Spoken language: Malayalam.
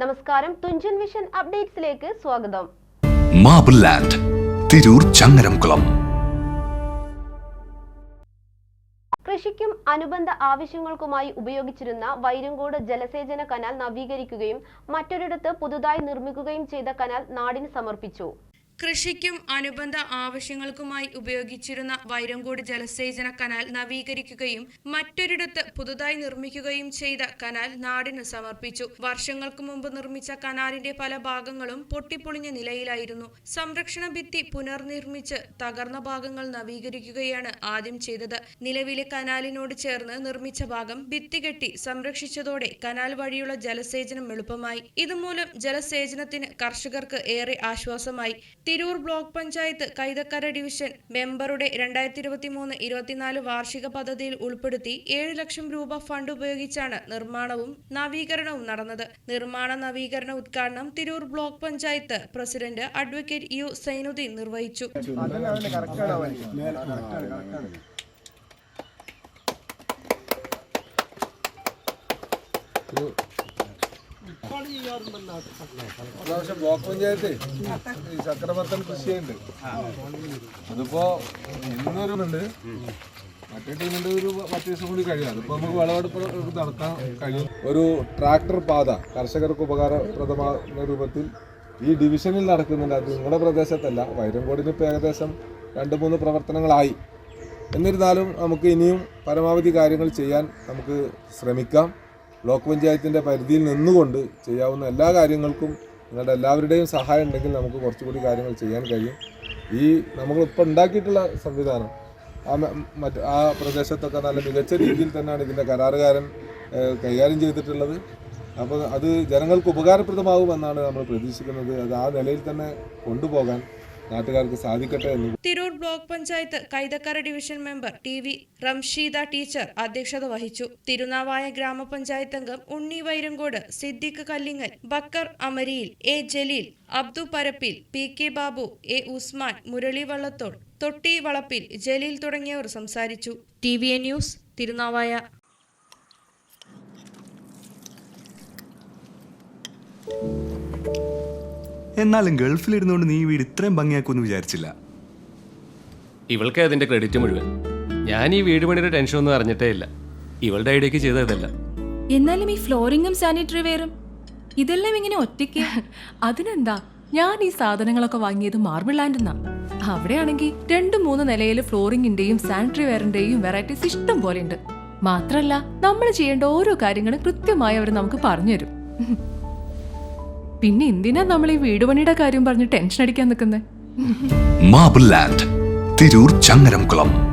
നമസ്കാരം. തുഞ്ചൻ വിഷൻ അപ്ഡേറ്റ്സിലേക്ക് സ്വാഗതം. Marble land Tirur Changaramkulam. കൃഷിക്കും അനുബന്ധ ആവശ്യങ്ങൾക്കുമായി ഉപയോഗിച്ചിരുന്ന വൈരങ്കോട് ജലസേചന കനാൽ നവീകരിക്കുകയും മറ്റൊരിടത്ത് പുതുതായി നിർമ്മിക്കുകയും ചെയ്ത കനാൽ നാടിന് സമർപ്പിച്ചു. കൃഷിക്കും അനുബന്ധ ആവശ്യങ്ങൾക്കുമായി ഉപയോഗിച്ചിരുന്ന വൈരങ്കോട് ജലസേചന കനാൽ നവീകരിക്കുകയും മറ്റൊരിടത്ത് പുതുതായി നിർമ്മിക്കുകയും ചെയ്ത കനാൽ നാടിന് സമർപ്പിച്ചു. വർഷങ്ങൾക്ക് മുമ്പ് നിർമ്മിച്ച കനാലിന്റെ പല ഭാഗങ്ങളും പൊട്ടിപ്പൊളിഞ്ഞ നിലയിലായിരുന്നു. സംരക്ഷണ ഭിത്തി പുനർനിർമ്മിച്ച് തകർന്ന ഭാഗങ്ങൾ നവീകരിക്കുകയാണ് ആദ്യം ചെയ്തത്. നിലവിലെ കനാലിനോട് ചേർന്ന് നിർമ്മിച്ച ഭാഗം ഭിത്തി കെട്ടി സംരക്ഷിച്ചതോടെ കനാൽ വഴിയുള്ള ജലസേചനം എളുപ്പമായി. ഇതുമൂലം ജലസേചനത്തിന് കർഷകർക്ക് ഏറെ ആശ്വാസമായി. തിരൂർ ബ്ലോക്ക് പഞ്ചായത്ത് കൈതക്കര ഡിവിഷൻ മെമ്പറുടെ രണ്ടായിരത്തി ഇരുപത്തി മൂന്ന് ഇരുപത്തിനാല് വാർഷിക പദ്ധതിയിൽ ഉൾപ്പെടുത്തി ഏഴ് ലക്ഷം രൂപ ഫണ്ട് ഉപയോഗിച്ചാണ് നിർമ്മാണവും നവീകരണവും നടന്നത്. നിർമ്മാണ നവീകരണ ഉദ്ഘാടനം Tirur block panchayat president advocate U Zainuddin നിർവഹിച്ചു. പ്രാവശ്യം ബ്ലോക്ക് പഞ്ചായത്ത് ഈ ചക്രവർത്തൻ കൃഷിയുണ്ട് അതിപ്പോ ഇന്നൊരു ഉണ്ട് മറ്റേ ടീമിന്റെ ഒരു പത്ത് ദിവസം കൂടി കഴിയും. അതിപ്പോ നമുക്ക് വിളവെടുപ്പ് നടത്താൻ കഴിയും. ഒരു ട്രാക്ടർ പാത കർഷകർക്ക് ഉപകാരപ്രദമാകുന്ന രൂപത്തിൽ ഈ ഡിവിഷനിൽ നടക്കുന്നുണ്ട്. അത് നിങ്ങളുടെ പ്രദേശത്തല്ല. വൈരങ്കോടിന് ഇപ്പോൾ ഏകദേശം രണ്ട് മൂന്ന് പ്രവർത്തനങ്ങളായി. എന്നിരുന്നാലും നമുക്ക് ഇനിയും പരമാവധി കാര്യങ്ങൾ ചെയ്യാൻ നമുക്ക് ശ്രമിക്കാം. ബ്ലോക്ക് പഞ്ചായത്തിന്റെ പരിധിയിൽ നിന്നുകൊണ്ട് ചെയ്യാവുന്ന എല്ലാ കാര്യങ്ങൾക്കും നിങ്ങളുടെ എല്ലാവരുടെയും സഹായം ഉണ്ടെങ്കിൽ നമുക്ക് കുറച്ചുകൂടി കാര്യങ്ങൾ ചെയ്യാൻ കഴിയും. ഈ നമ്മളിപ്പോൾ ഉണ്ടാക്കിയിട്ടുള്ള സംവിധാനം ആ മറ്റ് ആ പ്രദേശത്തൊക്കെ നല്ല മികച്ച രീതിയിൽ തന്നെയാണ് ഇതിന്റെ കരാറുകാരൻ കൈകാര്യം ചെയ്തിട്ടുള്ളത്. അപ്പോൾ അത് ജനങ്ങൾക്ക് ഉപകാരപ്രദമാകുമെന്നാണ് നമ്മൾ പ്രതീക്ഷിക്കുന്നത്. അത് ആ നിലയിൽ തന്നെ കൊണ്ടുപോകാൻ നാട്ടുകാർക്ക് സാധിക്കട്ടെ എന്ന് block panchayat Kaithakkara division member T V Ramsheeda teacher അധ്യക്ഷത വഹിച്ചു. തിരുനാവായ ഗ്രാമപഞ്ചായത്ത് അംഗം Unni Vairankode Siddique Kallingal Bakkar Amariyil A Jaleel Abdu Parappil P K Babu A Usman Murali Vallathol Thotti Valappil Jaleel തുടങ്ങിയവർ സംസാരിച്ചു. T V A news Thirunavaya. എന്നാലും ഗൾഫിലിരുന്നുകൊണ്ട് നീ വീട് ഇത്രയും ഭംഗിയാക്കുമെന്ന് വിചാരിച്ചില്ല. ഇവൾക്ക് അതിന്റെ ക്രെഡിറ്റ് മുഴുവൻ. ഞാൻ ഈ വീട് പണിയുടെ ടെൻഷൻ ഒന്നും അറിഞ്ഞിട്ടേ ഇല്ല. ഇവളുടെ ഐഡിയക്ക് ചെയ്തതല്ല എന്നാലും ഈ ഫ്ലോറിങ്ങും സാനിറ്ററി വെയറും ഇതെല്ലാം ഇങ്ങനെ ഒറ്റയ്ക്ക്? അതിനെന്താ? ഞാൻ ഈ സാധനങ്ങളൊക്കെ വാങ്ങിയത് മാർബിൾ ലാൻഡെന്നാ അവിടെയാണെങ്കിൽ രണ്ട് മൂന്ന് നിലയിൽ ഫ്ലോറിങ്ങിന്റെയും സാനിറ്ററി വെയറിന്റെയും വെറൈറ്റീസ് ഇഷ്ടം പോലെ ഉണ്ട് മാത്രല്ല നമ്മൾ ചെയ്യേണ്ട ഓരോ കാര്യങ്ങളും കൃത്യമായി അവർ നമുക്ക് പറഞ്ഞുതരും പിന്നെ എന്തിനാ നമ്മൾ ഈ വീട് പണിയുടെ കാര്യം പറഞ്ഞ് ടെൻഷൻ അടിക്കാൻ നിൽക്കുന്നത് മാബിൾ ലാൻഡ് തിരൂർ ചങ്ങരംകുളം.